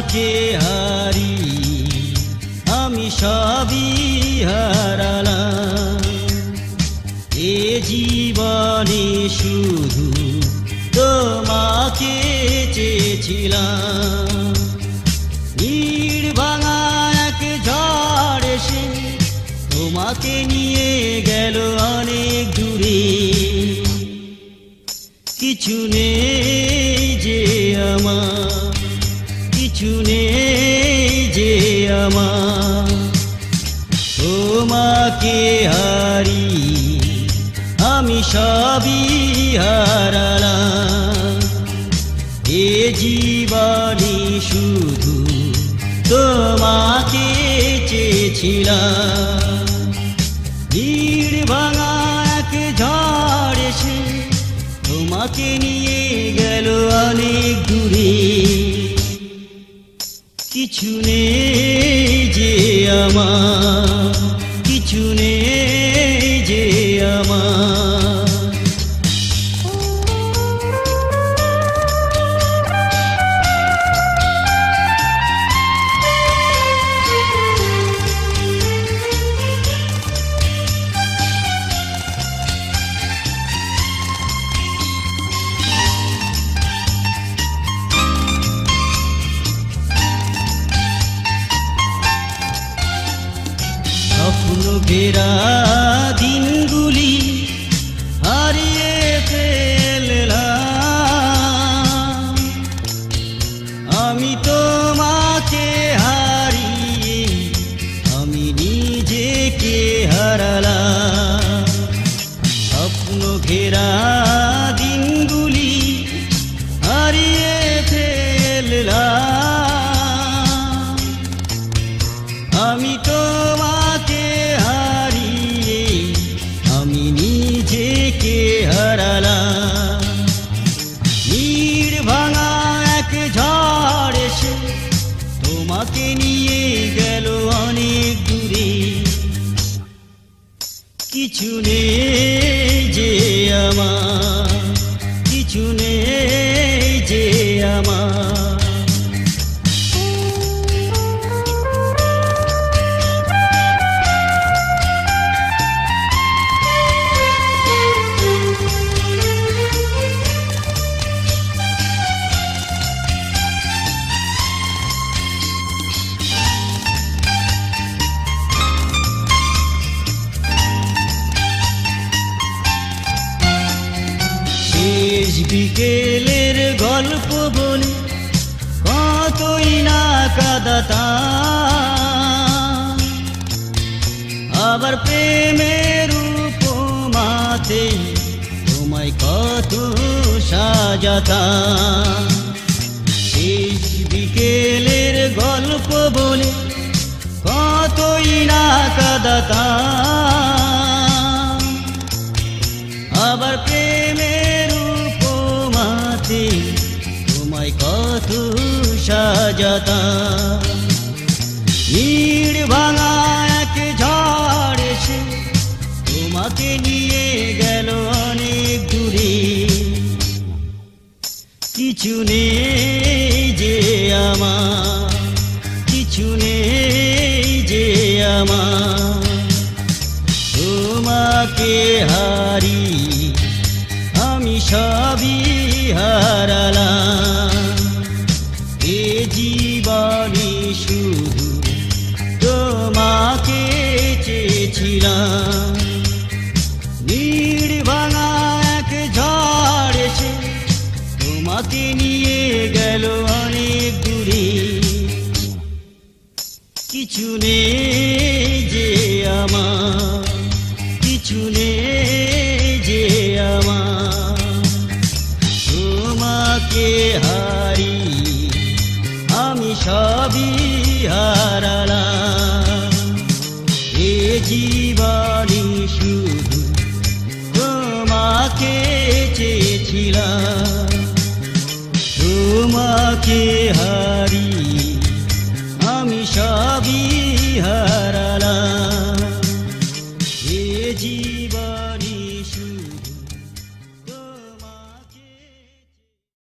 তোমাকে হারি, আমি সবই হারালাম। এ জীবনে শুধু তোমাকে চেয়েছিলাম। তোমাকে নিয়ে গেল অনেক দূরে। কিছু নেই যে আমার কিছু নেই যে আমার তোমাকে হারি, আমি সবই হারালাম। এ জীবনে শুধু তোমাকে চেয়েছিলাম। নীড় ভাঙা এক ঝড় তোমাকে নিয়ে গেল অনেক কিছু নেই যে আমার ঘেরা দিনগুলি হারিয়ে ফেললাম। আমি তোমাকে হারিয়ে আমি নিজেকে হারালাম। স্বপ্ন ঘেরা কিছু নেই যে আমার কিছু নেই বিকেলের গল্প বলে, কতই না কাদাতা আবার প্রেমের উপমাতে তোমায় কত সাজাতা বিকেলের গল্প বলে, কতই না কাদাতা আবার প্রেমের উপমাতে তোমায় কত সাজাতা নীড় ভাঙা এক ঝড় এসে তোমাকে নিয়ে গেল অনেক দূরে। কিছু নেই যে আমার, কিছু নেই যে আমার। তোমাকে হারি আমি সবই হারালাম। এ জীবনে শুধু তোমাকে চেয়েছিলাম। নীড় ভাঙা এক ঝড় এসে তোমাকে নিয়ে গেল অনেক দূরে। কিছু নেই। তোমাকে হারি? আমি সবই হারালাম। এ জীবনে শুধু তোমাকে চেয়েছিলাম। তোমাকে হারি আমি সব